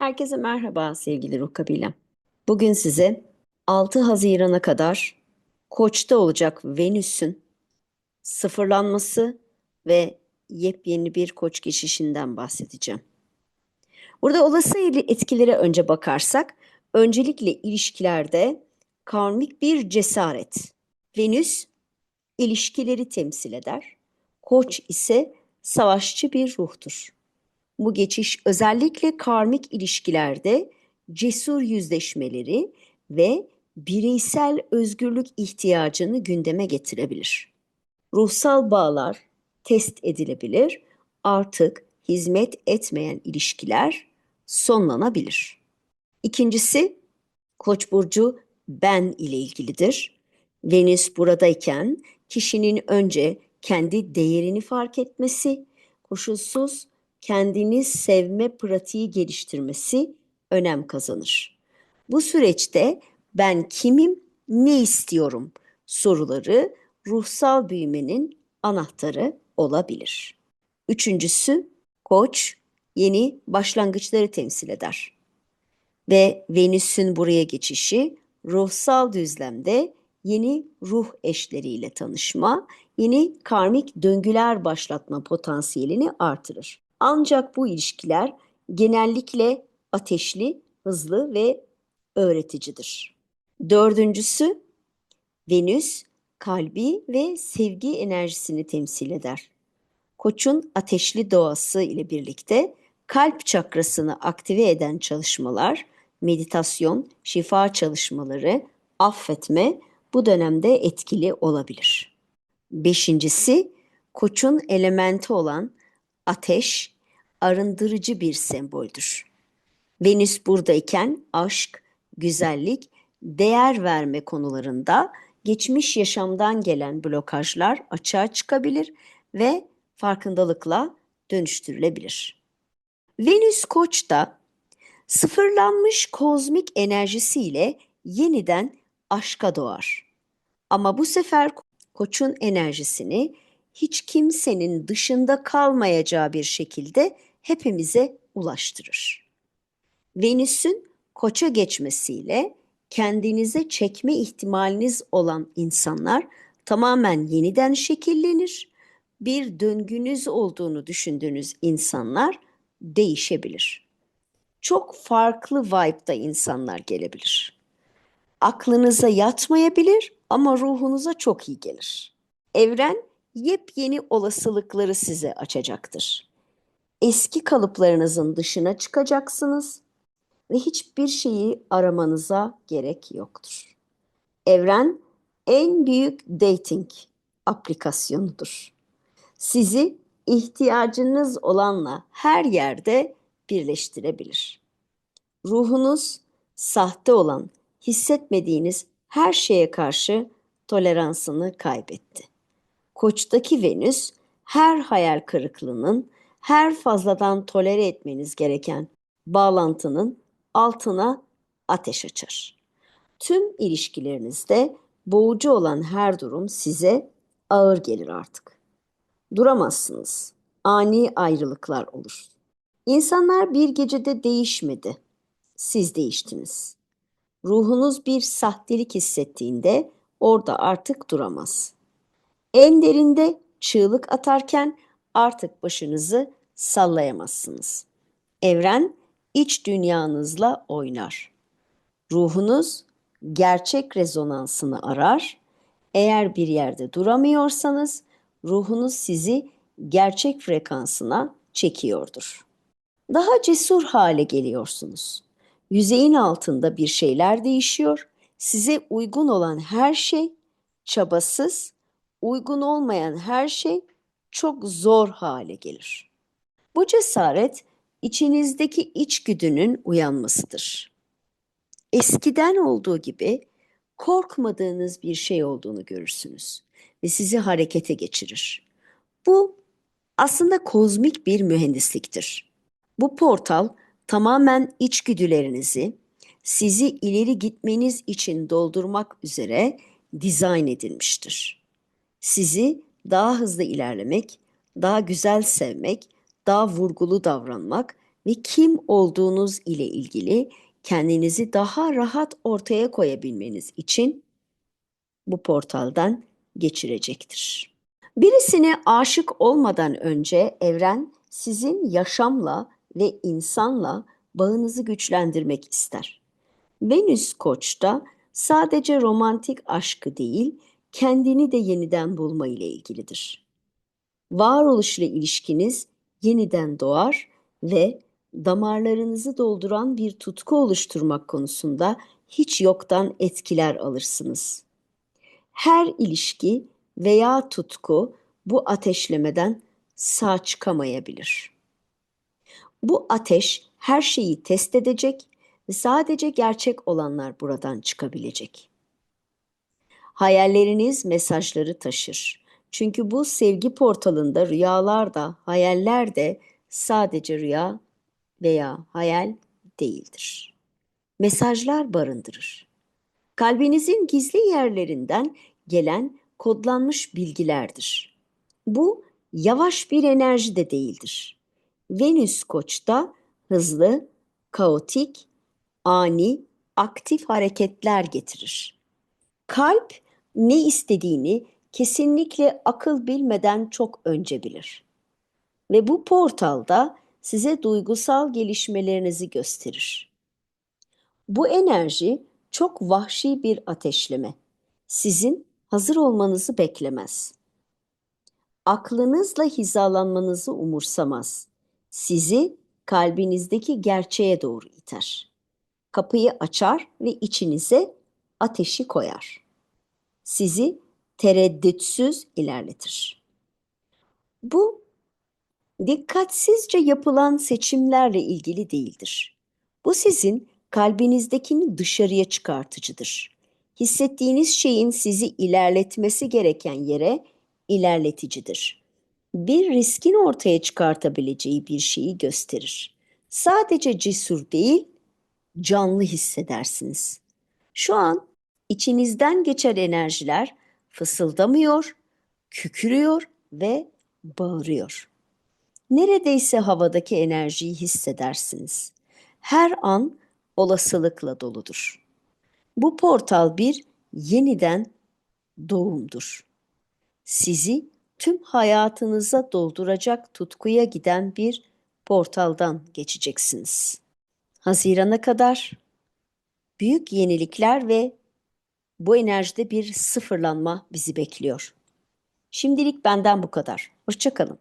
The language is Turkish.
Herkese merhaba sevgili Ruh Kabilem. Bugün size 6 Haziran'a kadar Koç'ta olacak Venüs'ün sıfırlanması ve yepyeni bir Koç geçişinden bahsedeceğim. Burada olası etkilere önce bakarsak, öncelikle ilişkilerde karmik bir cesaret. Venüs ilişkileri temsil eder. Koç ise savaşçı bir ruhtur. Bu geçiş özellikle karmik ilişkilerde cesur yüzleşmeleri ve bireysel özgürlük ihtiyacını gündeme getirebilir. Ruhsal bağlar test edilebilir, artık hizmet etmeyen ilişkiler sonlanabilir. İkincisi, Koç burcu ben ile ilgilidir. Venüs buradayken kişinin önce kendi değerini fark etmesi, koşulsuz kendini sevme pratiği geliştirmesi önem kazanır. Bu süreçte ben kimim, ne istiyorum soruları ruhsal büyümenin anahtarı olabilir. Üçüncüsü koç yeni başlangıçları temsil eder. Ve Venüs'ün buraya geçişi ruhsal düzlemde yeni ruh eşleriyle tanışma, yeni karmik döngüler başlatma potansiyelini artırır. Ancak bu ilişkiler genellikle ateşli, hızlı ve öğreticidir. Dördüncüsü Venüs kalbi ve sevgi enerjisini temsil eder. Koç'un ateşli doğası ile birlikte kalp çakrasını aktive eden çalışmalar, meditasyon, şifa çalışmaları, affetme bu dönemde etkili olabilir. Beşincisi, Koç'un elementi olan ateş arındırıcı bir semboldür. Venüs buradayken aşk, güzellik, değer verme konularında geçmiş yaşamdan gelen blokajlar açığa çıkabilir ve farkındalıkla dönüştürülebilir. Venüs Koç'ta sıfırlanmış kozmik enerjisiyle yeniden aşka doğar. Ama bu sefer Koç'un enerjisini hiç kimsenin dışında kalmayacağı bir şekilde hepimize ulaştırır. Venüs'ün koça geçmesiyle kendinize çekme ihtimaliniz olan insanlar tamamen yeniden şekillenir. Bir döngünüz olduğunu düşündüğünüz insanlar değişebilir. Çok farklı vibe'da insanlar gelebilir. Aklınıza yatmayabilir ama ruhunuza çok iyi gelir. Evren yepyeni olasılıkları size açacaktır. Eski kalıplarınızın dışına çıkacaksınız ve hiçbir şeyi aramanıza gerek yoktur. Evren en büyük dating aplikasyonudur. Sizi ihtiyacınız olanla her yerde birleştirebilir. Ruhunuz sahte olan, hissetmediğiniz her şeye karşı toleransını kaybetti. Koç'taki Venüs her hayal kırıklığının, her fazladan tolere etmeniz gereken bağlantının altına ateş açar. Tüm ilişkilerinizde boğucu olan her durum size ağır gelir artık. Duramazsınız. Ani ayrılıklar olur. İnsanlar bir gecede değişmedi. Siz değiştiniz. Ruhunuz bir sahtelik hissettiğinde orada artık duramaz. En derinde çığlık atarken artık başınızı sallayamazsınız. Evren iç dünyanızla oynar. Ruhunuz gerçek rezonansını arar. Eğer bir yerde duramıyorsanız ruhunuz sizi gerçek frekansına çekiyordur. Daha cesur hale geliyorsunuz. Yüzeyin altında bir şeyler değişiyor. Size uygun olan her şey çabasız uygun olmayan her şey çok zor hale gelir. Bu cesaret içinizdeki içgüdünün uyanmasıdır. Eskiden olduğu gibi korkmadığınız bir şey olduğunu görürsünüz ve sizi harekete geçirir. Bu aslında kozmik bir mühendisliktir. Bu portal tamamen içgüdülerinizi sizi ileri gitmeniz için doldurmak üzere dizayn edilmiştir sizi daha hızlı ilerlemek, daha güzel sevmek, daha vurgulu davranmak ve kim olduğunuz ile ilgili kendinizi daha rahat ortaya koyabilmeniz için bu portaldan geçirecektir. Birisine aşık olmadan önce evren sizin yaşamla ve insanla bağınızı güçlendirmek ister. Venüs Koç'ta sadece romantik aşkı değil, kendini de yeniden bulma ile ilgilidir. Varoluşla ilişkiniz yeniden doğar ve damarlarınızı dolduran bir tutku oluşturmak konusunda hiç yoktan etkiler alırsınız. Her ilişki veya tutku bu ateşlemeden sağ çıkamayabilir. Bu ateş her şeyi test edecek ve sadece gerçek olanlar buradan çıkabilecek. Hayalleriniz mesajları taşır. Çünkü bu sevgi portalında rüyalar da, hayaller de sadece rüya veya hayal değildir. Mesajlar barındırır. Kalbinizin gizli yerlerinden gelen kodlanmış bilgilerdir. Bu yavaş bir enerji de değildir. Venüs Koç'ta hızlı, kaotik, ani, aktif hareketler getirir. Kalp ne istediğini kesinlikle akıl bilmeden çok önce bilir. Ve bu portalda size duygusal gelişmelerinizi gösterir. Bu enerji çok vahşi bir ateşleme. Sizin hazır olmanızı beklemez. Aklınızla hizalanmanızı umursamaz. Sizi kalbinizdeki gerçeğe doğru iter. Kapıyı açar ve içinize ateşi koyar. Sizi tereddütsüz ilerletir. Bu dikkatsizce yapılan seçimlerle ilgili değildir. Bu sizin kalbinizdekini dışarıya çıkartıcıdır. Hissettiğiniz şeyin sizi ilerletmesi gereken yere ilerleticidir. Bir riskin ortaya çıkartabileceği bir şeyi gösterir. Sadece cesur değil, canlı hissedersiniz. Şu an içinizden geçen enerjiler fısıldamıyor, kükürüyor ve bağırıyor. Neredeyse havadaki enerjiyi hissedersiniz. Her an olasılıkla doludur. Bu portal bir yeniden doğumdur. Sizi tüm hayatınıza dolduracak tutkuya giden bir portaldan geçeceksiniz. Hazirana kadar büyük yenilikler ve bu enerjide bir sıfırlanma bizi bekliyor. Şimdilik benden bu kadar. Hoşçakalın.